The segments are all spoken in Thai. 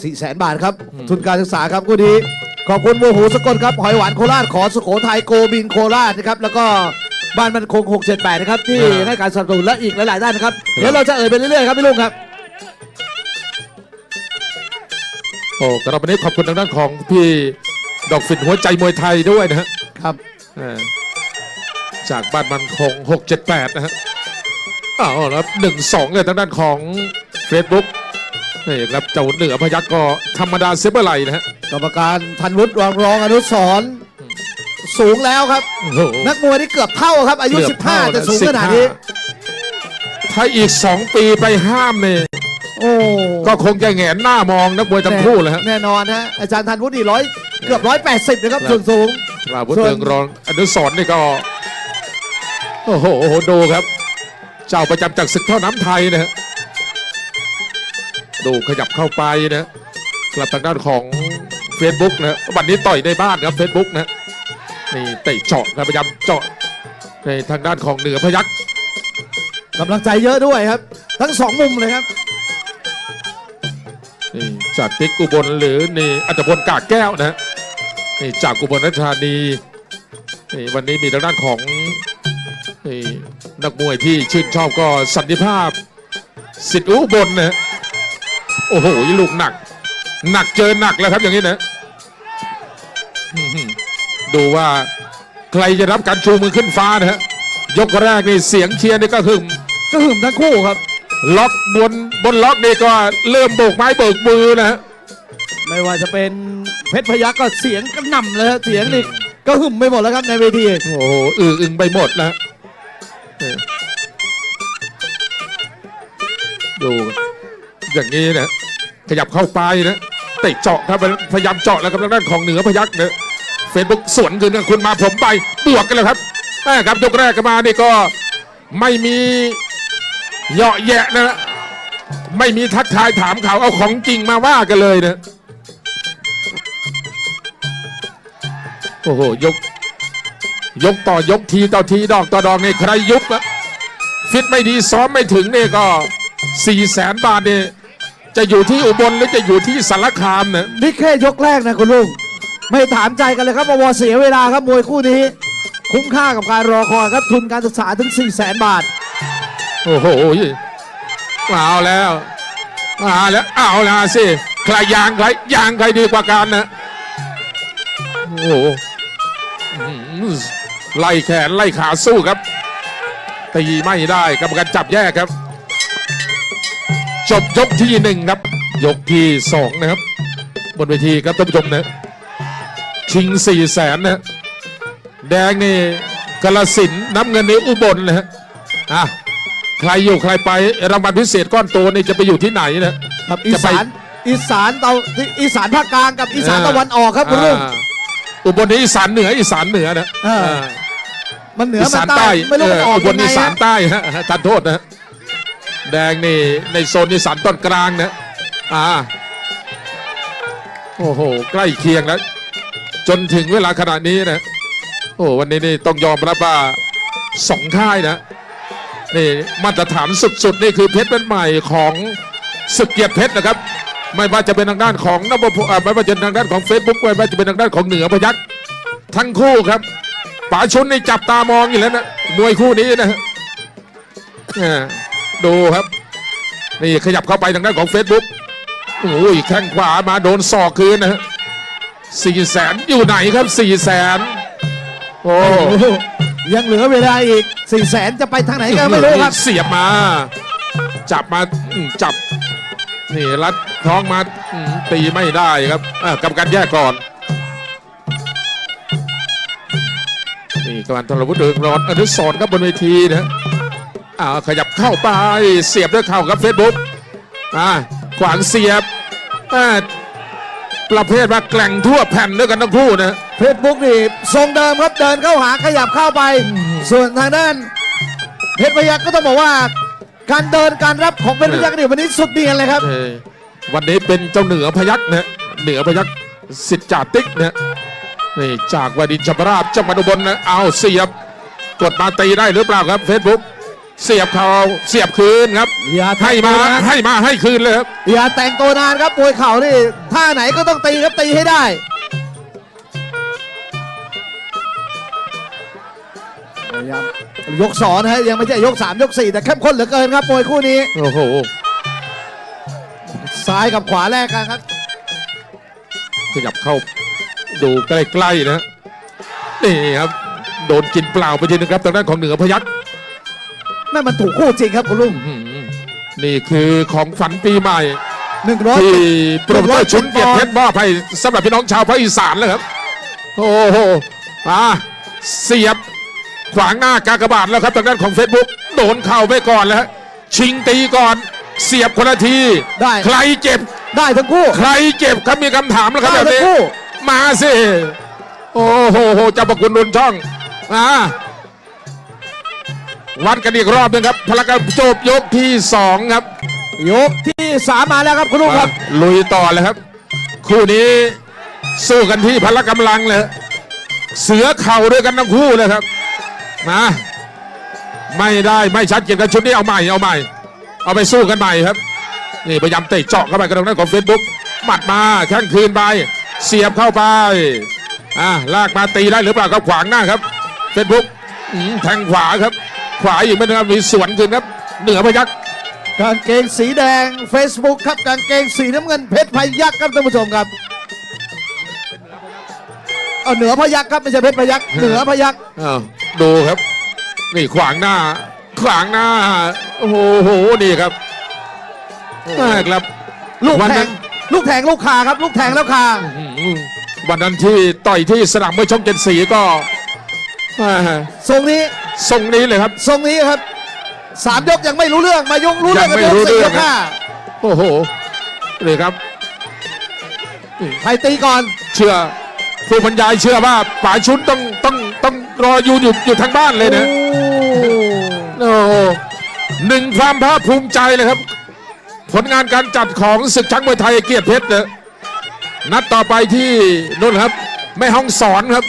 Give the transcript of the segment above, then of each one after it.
4 0 0แสนบาทครับ ทุนการศึกษาครับคู่นี้ ขอบคุณบัวหูสกลครับ หอยหวานโคราช ขอสุโขทัยโกบินโคราชนะครับ แล้วก็บ้านมันคง 678 นะครับ ที่อ่าให้การสนับสนุนและอีกหลายๆด้านนะครับ เดี๋ยวเราจะเอ่ยไปเรื่อยๆครับพี่ลุงครับ โอ้กระวันนี้ขอบคุณทางด้านของพี่ดอกฝิ่นหัวใจมวยไทยด้วยนะฮะครับอ่าจากบ้านมันคง 678 นะฮะอ้าวแล้วหนึ่งสองเลยทางด้านของ Facebook นี่ครับเจ้าเหนือพยักก็ธรรมดาเซเบอร์ไหลนะฮะกรรมการธันวุฒิรองรองอนุสรณ์สูงแล้วครับ โอ้โห นักมวยที่เกือบเท่าครับ อายุ เกือบเท่า15 จะนะสูงขนาดนี้15ถ้าอีก 2 ปีไปห้ามเนี่ยโอ้ก็คงจะแหงนหน้ามองนักมวยทั้งคู่เลยฮะ แน่นอนฮะอาจารย์ธันวุฒินี่ร้อยเกือบร้อยแปดสิบนะครับ ส่วนสูง ราวุธส่วน เรืองรองอนุสรณ์นี่ก็ โอ้โหดูครับ เจ้าประจำจากศึกเท่าน้ำไทยนะฮะ ดูขยับเข้าไปนะกลับทางด้านของ Facebook นะวันนี้ต่อยในบ้านครับ Facebook นะนี่เตะเจาะนะพยายามเจาะในทางด้านของเหนือพยักกำลังใจเยอะด้วยครับ ทั้งสองมุมเลยครับนี่จากติ๊กอุบลหรือนี่อัตพลกากแก้วนะฮะนี่จากอุบลราชธานีนี่วันนี้มีทางด้านของนี่นักมวยที่ชื่นชอบก็สันติภาพสิทธิ์อุบลนะฮะ โอ้โหลูกหนัก หนักเจอหนักแล้วครับอย่างนี้นะอื้อหือดูว่าใครจะรับการชูมือขึ้นฟ้านะฮะยกแรกนี่เสียงเชียร์นี่ก็หึมก็หึมทั้งคู่ครับ ล็อกบนบนล็อกนี่ก็เริ่มโบกไม้เบิกมือนะฮะไม่ว่าจะเป็นเพชรพยักก็เสียงกระหน่ำเลยฮะเสียงนี่ก็หึมไปหมดแล้วครับในเวทีโอ้โหอืออึงไปหมดนะนี่ดู อย่างนี้นะขยับเข้าไปนะเตะเจาะครับพยายามเจาะแล้วครับทางด้านของเหนือพยักเนะเฟซบุ๊กสวนคืนนะคุณมาผมไปบวกกันเลยครับแม่ครับยกแรกกันมานี่ก็ไม่มีเหยาะแยะนะไม่มีทักทายถามเขาเอาของจริงมาว่ากันเลยนะโอ้โหยก ยกต่อยกทีต่อทีดอกต่อดอกนี่ใครยุบอะฟิตไม่ดีซ้อมไม่ถึงนี่ก็สี่แสนบาทเนี่ จะอยู่ที่อุบลหรือจะอยู่ที่สารคามเนี่ยนี่แค่ยกแรกนะคุณลุง ไม่ถามใจกันเลยครับว่าวอเสียเวลาครับมวยคู่นี้ คุ้มค่ากับการรอคอยครับทุนการศึกษาถึง 4 0 0แสนบาท โอ้โหเอาแล้วเอาแล้วเอาแล้วสิใครยางใครยางใครดีกว่ากันนะโอ้โหอื้อหือไล่แขนไล่ขาสู้ครับตีไม่ได้กรรมการจับแยกครับ จบยกที่หนึ่งครับ ยกที่สองนะครับ บนเวทีครับท่านผู้ชมนะชิงสี่แสนนะแดงนี่กาลสินธุ์น้ำเงินนี่อุบลนะฮะอะใครอยู่ใครไปรางวัลพิเศษก้อนโตนี่จะไปอยู่ที่ไหนนะครับอีจะไปสานอีสานตะอีสานภาคกลางกับอีสานตะวันออกครับคุณลุงอ่าอุบลนี่อีสานเหนืออีสานเหนือนะเอออ่า มันเหนืออีมัสานนใต้ใต้ไม่รู้มันออกอุบยัลงไงอีสานฮะใต้ฮะท่านโทษนะฮะ แดงนี่ในโซนอีสานตอนกลางนะอ่าโอ้โห ใกล้เคียงแล้ว จนถึงเวลาขณะนี้นะโอ้วันนี้นี่ต้องยอมรับว่าสองค่ายนะนี่มาตรฐานสุดๆ นี่คือเพชรเป็นใหม่ของศึกเกียรติเพชรนะครับ ไม่ว่าจะเป็นทางด้านของนบพไม่ว่าจะเป็นทางด้านของเฟซบุ๊กไม่ว่าจะเป็นทางด้านของเหนือพยักทั้งคู่ครับป๋าชุนนี่จับตามองอยู่แล้วนะมวยคู่นี้นะฮะ ดูครับ นี่ขยับเข้าไปทางด้านของเฟซบุ๊กโอ้ยแข้งขวามาโดนศอกคืนนะฮะสี่แสนอยู่ไหนครับสี่แสนโอ้โอ้โหยังเหลือเวลาอีก4ี่แสนจะไปทางไหนกันไม่รู้ครับ เสียบมา จับมาอืมจับนี่รัดท้องมาอืมตีไม่ได้ครับอะกรรมการแยกก่อนนี่กำลังธนวุฒิเรืองร้อนอนุสรณ์ครับบนเวทีนะ อ่าขยับเข้าไปเสียบด้วยเข่าครับเฟซบุ๊กอ่าขวางเสียบอ่าประเภทว่าแกล่งทั่วแผ่นด้วยกันทั้งคู่นะเฟซบุ๊กนี่ทรงเดิมครับเดินเข้าหาขยับเข้าไป ส่วนทางด้านเพชรพยักก็ต้องบอกว่า การเดินการรับของเพชรพยักเนี่ยวันนี้สุดเนียนเลยครับ เออวันนี้เป็นเจ้าเหนือพยักนะเหนือพยักสิทธิ์จ่าติ๊กนะนี่จากวาดินชมราบจังหวัดอุบลนะเอาเสียบ กดมาตีได้หรือเปล่าครับเฟซบุ๊ก เสียบเขาเสียบคืนครับ อย่าให้มาให้มาให้คืนเลยครับอย่าแต่งตัวนานครับมวยเข่านี่ท่าไหนก็ต้องตีครับตีให้ได้นะครับยกสองนะฮะยังไม่ใช่ยกสามยกสี่แต่เข้มข้นเหลือเกินครับมวยคู่นี้ โอ้โหซ้ายกับขวาแลกกันครับ ขยับเข้าดูใกล้ๆนะนี่ครับ โดนกินเปล่าไปทีนึงครับทางด้านของเหนือพยัก แม่มันถูกคู่จริงครับคุณลุงอื้อหือนี่คือของฝันปีใหม่หนึ่งร้อยที่โปรโมเตอร์ชุนเกียรติเพชรมอบให้สำหรับพี่น้องชาวภาคอีสานเลยครับ โอ้โหมาเสียบขวางหน้ากากบาทแล้วครับทางด้านของเฟซบุ๊กโดนเข่าไปก่อนแล้วฮะชิงตีก่อนเสียบคนละที ได้ใครเจ็บได้ทั้งคู่ ใครเจ็บครับมีคำถามแล้วครับได้แบบทั้งนี้คู่มาสิ โอ้โหเจ้าประคุณนุนช่องอ่า วัดกันอีกรอบหนึงครับพลังการจบยกที่สองครับ ยกที่สามมาแล้วครับคุณลุงครับมาลุยต่อเลยครับ คู่นี้สู้กันที่พละกำลังเลยเสือเข่าด้วยกันทั้งคู่เลยครับมาไม่ได้ไม่ชัดเจนกันชุดนี้เอาใหม่เอาใหม่ เอาไปสู้กันใหม่ครับนี่พยายามเตะเจาะเข้าไปกระตรงนั้นของเฟซบุ๊กหมัดมาแข้งคืนไป เสียบเข้าไปอะลากมาตีได้หรือเปล่าครับขวางหน้าครับเฟซบุ๊กแทงขวาครับ ขวาอีกไม่นานมีสวนคืนครับ เหนือพยักกางเกงสีแดง Facebook ครับกางเกงสีน้ำเงินเพชรพยักครับท่านผู้ชมครับเอาเหนือพยักครับไม่ใช่เพชรพยักเหนือพยักอ้าวดูครับ นี่ขวางหน้า ขวางหน้า โอ้โหโหนี่ครับแม่ครับ ลูกวันแทนั้งนลูกแทงลูกคาครับ ลูกแทงแล้วคา อื้อหือวันนั้นที่ต่อยที่สนามมวยช่องเจ็ดสีก็แม่ ทรงนี้ทรงนี้เลยครับ ทรงนี้ครับสามยกยังไม่รู้เรื่องมายกรู้เรื่องยังไม่กันยรู้กสี่เรื่ยองกห้าโอ้โหนี่ครับใครตีก่อน เชื่อผู้บรรยายเชื่อว่าป๋าชุนต้องต้องต้องรออยู่อยู่อยู่ทางบ้านเลยนะโอ้โอ้โหหนึ่งความภาคภูมิใจเลยครับ ผลงานการจัดของศึกช้างมวยไทยเกียรติเพชรนะนัดต่อไปที่นู่นครับแม่ห้องสอนครับ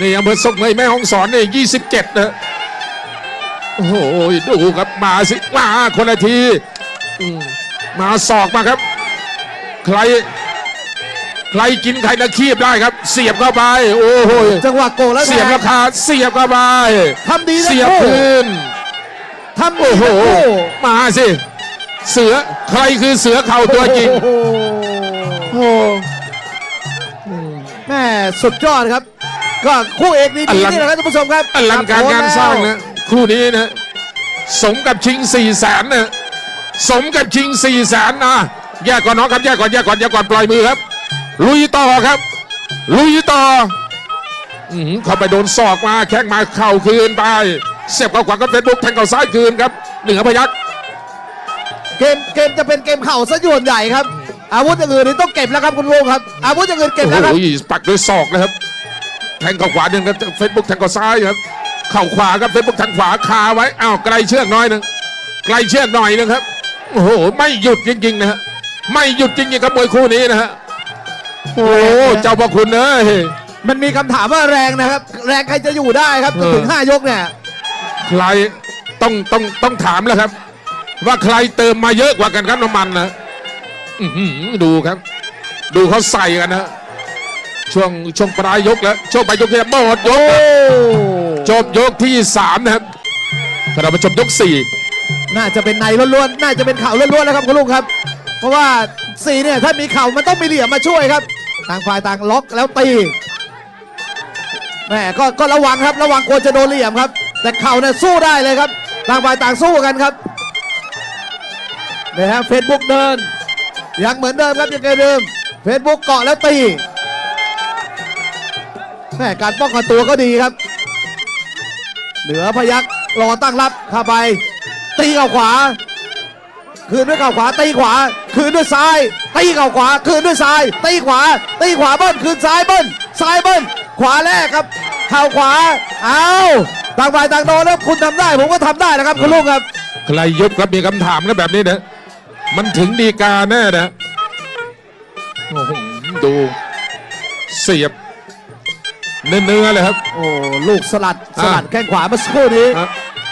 นี่อำเภอสกเมยแม่ห้องสอนนี่ยี่สิบเจ็ดนะโอ้โหดูครับมาสิมาคนละทีอืมมาศอกมาครับ ใคร ใครกินใครนะคีบได้ครับ เสียบเข้าไป โอ้โหจังหวะโกงแล้วแทเสียบงราคาเสียบเข้าไปทำดีทั้เสีงยบคู่คืนทำดีโอ้โหทั้งคู่มาสิ เสือใครคือเสือเข่าตัวจริงโอ้โหโอ้แม่สุดยอดครับ ก็คู่เอกดีอลังๆนี่แหละครับท่านผู้ชมครับอลังการงานสร้างนะคู่นี้นะสมกับชิงสี่แสนนะสมกับชิงสี่แสนนะแยกก่อนน้องครับแยกก่อนแยกก่อนแยกก่อนปล่อยมือครับ ลุยต่อครับ ลุยต่ออือหือเข้าไปโดนศอกมาแข้งมาเข่าคืนไปเสียบเข้าขวากับเฟซบุ๊กแทงเข่าซ้ายคืนครับเหนือพยักเกมเกมจะเป็นเกมเข่าซะส่วนใหญ่ครับ อาวุธอย่างอื่นนี่ต้องเก็บแล้วครับคุณลุงครับ อาวุธอย่างอื่นเก็บแล้วครับโอ้โหปักด้วยศอกนะครับ แทงเข่าขวาหนึ่งครับเฟซบุ๊กแทงเข่าซ้ายครับเข่าขวาครับเฟซบุ๊กทางขวาคาไว้อ้าวไกลเชือกน้อยหนึ่งไกลเชือกหน่อยหนึงครับโอ้โหไม่หยุดจริงๆนะฮะไม่หยุดจริงๆครับมวยคู่นี้นะฮะโอ้โหเจ้าพระคุณเอ้ยมันมีคำถามว่าแรงนะครับ แรงใครจะอยู่ได้ครับจนถึงเออห้ายกเนี่ยใครต้องต้องต้องถามแล้วครับ ว่าใครเติมมาเยอะกว่ากันครับน้ำมันนะอื้อหือดูครับ ดูเขาใส่กันนะ ช่วงช่วงปลายยกแล้วช่วงปลายยกที่หมดยกโอ้นะจบยกที่สามนะครับถ้าเรามาจบยกสี่น่าจะเป็นในล้วนๆน่าจะเป็นเข่าล้วนๆแล้วครับคุณลุงครับ เพราะว่าสีเนี่ยถ้ามีเข่ามันต้องมีเหลี่ยมมาช่วยครับ ต่างฝ่ายต่างล็อกแล้วตีแหมก็ก็ระวังครับระวังกลัวจะโดนเหลี่ยมครับ แต่เข่าเนี่ยสู้ได้เลยครับ ต่างฝ่ายต่างสู้กันครับเนี่ยฮะเฟซบุ๊กเดินยังเหมือนเดิมครับยังไงเดิมเฟซบุ๊กเกาะแล้วตี แม่การป้องกันตัวก็ดีครับ เหนือพยักรอตั้งรับเข้าไป ตีเข่าขวา คืนด้วยเข่าขวา ตีขวา คืนด้วยซ้าย ตีเข่าขวา คืนด้วยซ้าย ตีขวา ตีขวาเบิ้ล คืนซ้ายเบิ้ล ซ้ายเบิ้ล ขวาแรกครับ เข่าขวา เอาต่างฝ่ายต่างโดนแล้วคุณทำได้ ผมก็ทำได้นะครับคุณลุงครับ ใครยุบครับมีคำถามนะแบบนี้นะมันถึงดีกาแน่นะโอ้โหดูเสียบ เนื้อๆเลยครับ โอ้ลูกสลัดสลัดแข้งขวาเมื่อสักครู่นี้อะ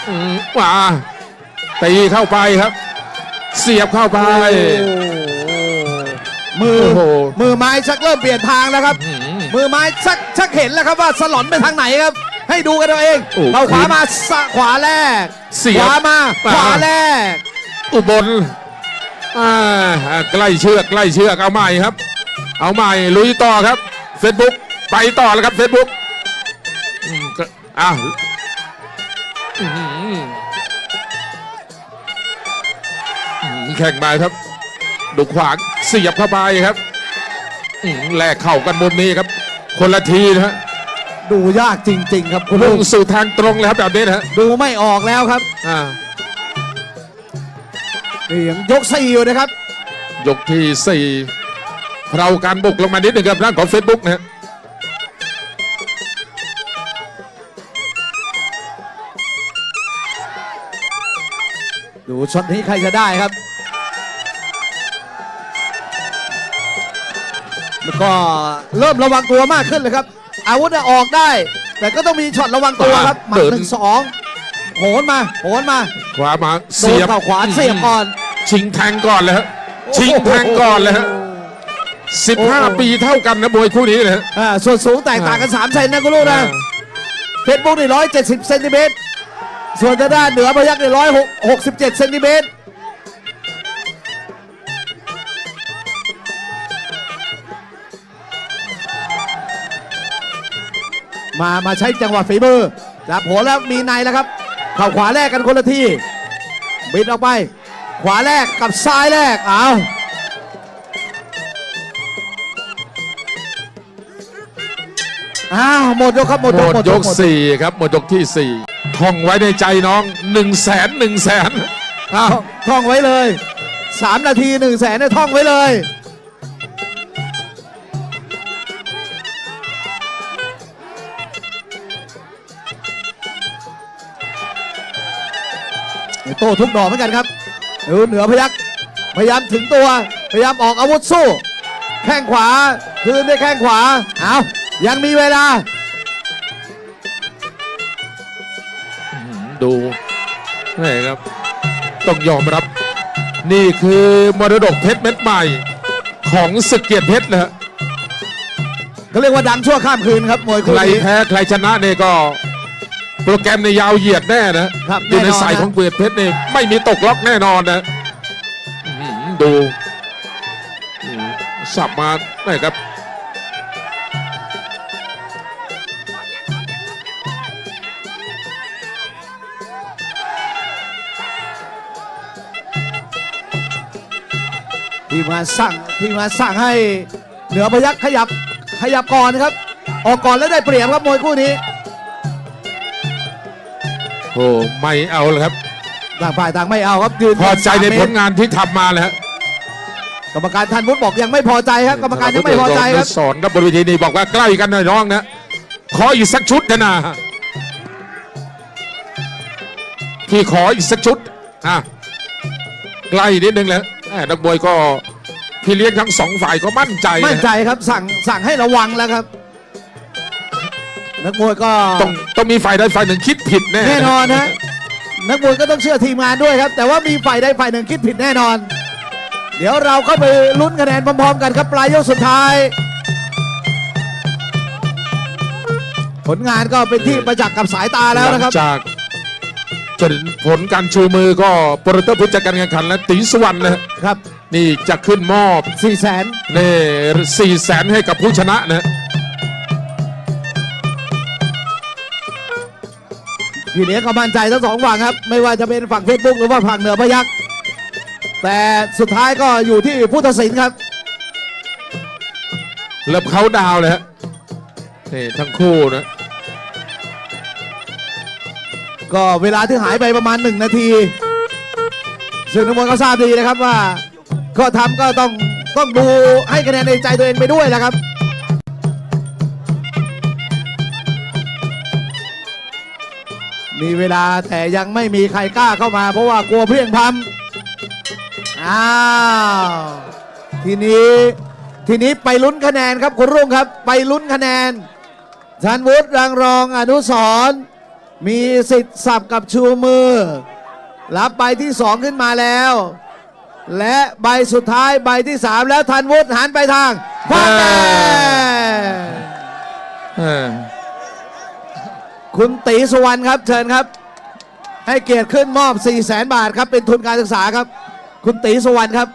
อืมว่าตีเข้าไปครับ เสียบเข้าไป มือโอ้โห มือไม้ชักเริ่มเปลี่ยนทางแล้วครับอื้อหือมือไม้ชักชักเห็นแล้วครับว่าสลอนไปทางไหนครับ ให้ดูกันเอาเองโอ้เอาขวามาสะขวาแรกเสียขบวามาอ่า ขวาแรกอุบลอ่าใกล้เชือกใกล้เชือกเอาใหม่ครับ เอาใหม่ลุยต่อครับเฟซบุ๊ก ไปต่อแล้วครับเฟซบุ๊กอ้าวอื้อหืออื้อหือแข่งไปครับ ดูขวางเสียบเข้าไปครับอื้อหือแลกเข่ากันมุมนี้ครับ คนละทีนะฮะดูยากจริง ๆ ครับคุณมุ่ลุงงสู่ทางตรงเลยครับแบบนี้นะฮะดูไม่ออกแล้วครับอ่านี่ยังยกสี่อยู่นะครับ ยกที่สี่เราการบุกลงมานิดหนึ่งครับด้านของเฟซบุ๊กนะฮะ ดูช็อตนี้ใครจะได้ครับ แล้วก็เริ่มระวังตัวมากขึ้นเลยครับ อาวุธน่ะออกได้ แต่ก็ต้องมีช็อตระวังตัวครับหมัดหนึ่งสองโหนมาโหนมาขวามาโดเสีนยบเข่าขวาเสียบก่อน ชิงแทงก่อนเลยฮะชิงแทงก่อนเลยฮะสิบห้าโอ้โห ปีเท่ากันนะมวยคู่นี้นะฮะ อ่าส่วนสูงแตกต่างกัน3เซนนะคุณลูกนะเฟซบุ๊กนี่ร้อยเจ็ดสิบเซนติเมตร ส่วนทางด้านเหนือพยักนี่ร้อยหกสิบเจ็ดเซนติเมตรมามาใช้จังหวะฝีมือจับหัวแล้วมีในแล้วครับเข่าขวาแรกกันคนละทีบิดออกไป ขวาแรกกับซ้ายแรกเอาอ้าวหมดยกครับหมดยกหมดยกสี่ครับหมดยกที่สี่ ท่องไว้ในใจน้องหนึ่งแสนหนึ่งแสนอ้าวท่องไว้เลยสามนาทีหนึ่งแสนเนี่ยท่องไว้เลย โต้ทุกดอกเหมือนกันครับดูเหนือพยักพยายามถึงตัว พยายามออกอาวุธสู้ แข้งขวา คืนด้วยแข้งขวา เอายังมีเวลา ดูนี่ครับ ต้องยอมรับ นี่คือมรดกเพชรเม็ดใหม่ ของศึกเกียรติเพชรนะฮะเขาเรียกว่าดังชั่วข้ามคืนครับมวยใคคู่รนี้ แพ้ใครชนะเนี่ยก็ โปรแกรมในยาวเหยียดแน่นะครับอยู่ในแน่นอน สายนะของเกียรติเพชรนี่ไม่มีตกล็อกแน่นอนนะอื้อหือดูอื้อสับมานี่ครับ ทีมงานสั่งทีมงานสั่งให้เหนือพยักขยับขยับก่อนนะครับ ออกก่อนแล้วได้เปรียบครับมวยคู่นี้โอ้ไม่เอาเลยครับต่างฝ่ายต่างไม่เอาครับยืนพอใจในสามเมผตลรงานที่ทำมาเลยฮะกรรมการทันวุฒิบอกยังไม่พอใจครับกรรมการยังไม่พอใจครับสอนกับบนเวทีนี่บอกว่าใกล้กันหน่อยน้องนะขออีกสักชุดนะนะพี่ขออีกสักชุดอะใกล้นิดนึงแล้วแหม่ นักมวยก็พี่เลี้ยงทั้งสองฝ่ายก็มั่นใจนะมั่นใจครับสั่งสั่งให้ระวังแล้วครับ นักมวยก็ต้องต้องมีฝ่ายใดฝ่ายหนึ่งคิดผิดแน่แน่นอนนะนักมวยก็ต้องเชื่อทีมงานด้วยครับ แต่ว่ามีฝ่ายใดฝ่ายหนึ่งคิดผิดแน่นอน เดี๋ยวเราเข้าไปลุ้นคะแนนพร้อมๆกันครับปลายยกสุดท้าย ผลงานก็เป็นที่ประจักษ์กับสายตาแล้วนะครับหลังจาก จนผลการชูมือก็โปรเตอร์ผู้จัดการแข่งขันและตีสุวรรณนะฮะครับ นี่จะขึ้นมอบสี่แสนนี่สี่แสนให้กับผู้ชนะนะฮะพี่เลี้ยงก็มั่นใจทั้งสองฝั่งครับ ไม่ว่าจะเป็นฝั่งเฟซบุ๊กหรือว่าฝั่งเหนือพยักแต่สุดท้ายก็อยู่ที่ผู้ตัดสินครับเริ่มเขาดาวน์เลยฮะนี่ทั้งคู่นะ ก็เวลาที่หายไปประมาณหนึ่งนาที ซึ่งนักมวยก็ทราบดีนะครับว่า ก็ทำก็ต้องต้องดูให้คะแนนในใจตัวเองไปด้วยแหละครับมีเวลาแต่ยังไม่มีใครกล้าเข้ามา เพราะว่ากลัวเพลียงพำอ้าวทีนี้ทีนี้ไปลุ้นคะแนนครับคุณรุ่งครับ ไปลุ้นคะแนนชันวุฒิรังรองอนุสร มีสิทธิ์สับกับชูมือ รับใบที่สองขึ้นมาแล้ว และใบสุดท้ายใบที่สามแล้วทันวุฒิหันไปทางพ่อแม่เออคุณตีสุวรรณครับ เชิญครับ ให้เกียรติขึ้นมอบ 4 0 0แสนบาทครับ เป็นทุนการศึกษาครับ คุณตีสุวรรณครับ